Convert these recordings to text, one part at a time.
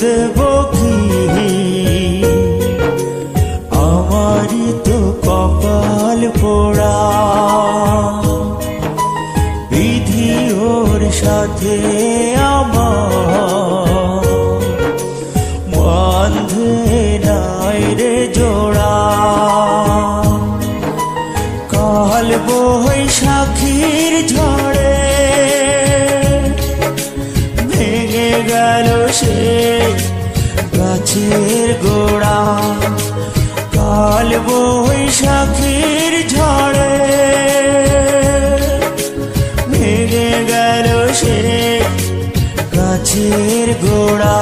দেব কি? আমারই তো কপাল পোড়া। বিধি ওর সাথে আমার। বন্ধে জোড়া। কাল বৈশাখীর ঝড়ে গেল সে গাছের গোড়া। কাল বৈশাখীর ঝড়ে ভেঙে গেল সে গাছের গোড়া।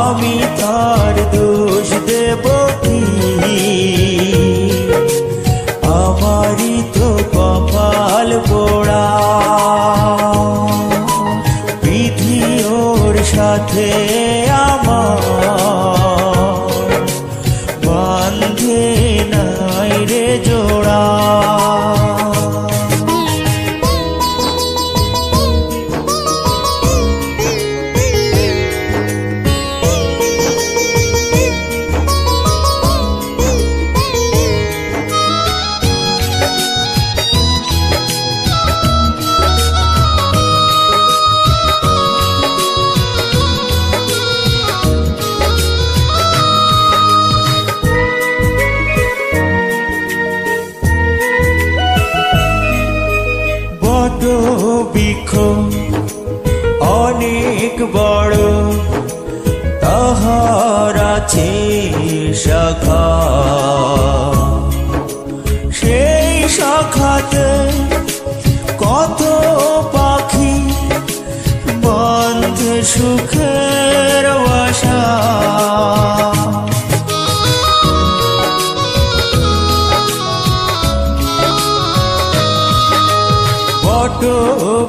আমি তার দোষ দেব আমারই তো কপাল পোড়া।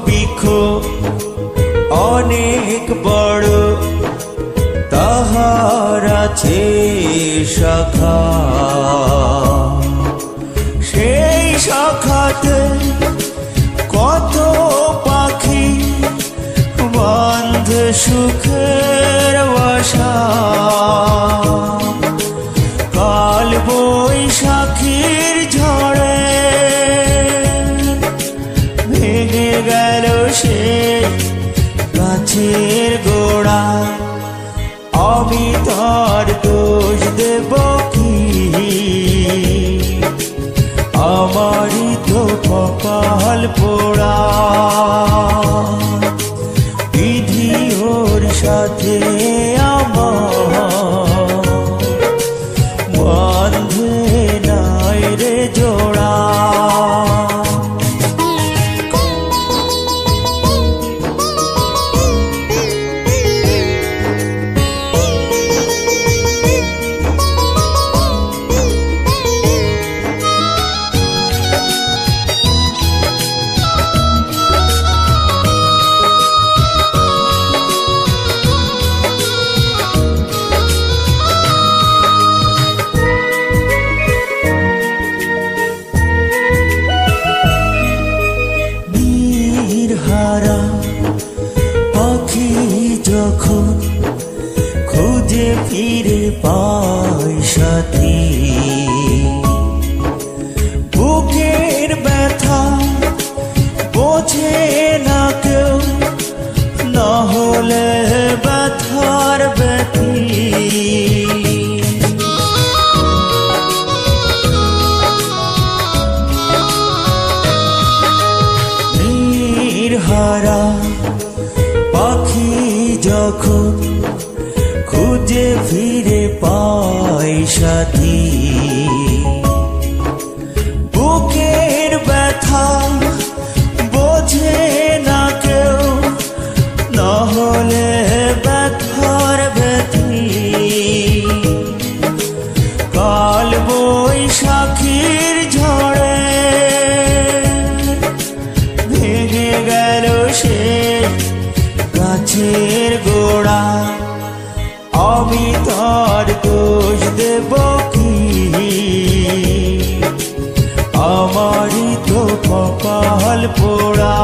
বৃক্ষ অনেক বড় তাহার আছে শাখা। সেই শাখাতে কত পাখি বন্ধ সুখের বাসা। গাছের গোড়া আমি তার দোষ দেব কি? আমারই তো কপাল পোড়া, বিধি ওর সাথে আমার। বন্ধে নাই রে জোড়া সাথী বুকের ব্যথা বোঝে না কেউ না হলে ব্যথার ব্যথী কাল বৈশাখীর ঝড়ে ভেঙে গেল সে গাছের গোড়া আমি তার দোষ দেব কি? আমারই তো কপাল পোড়া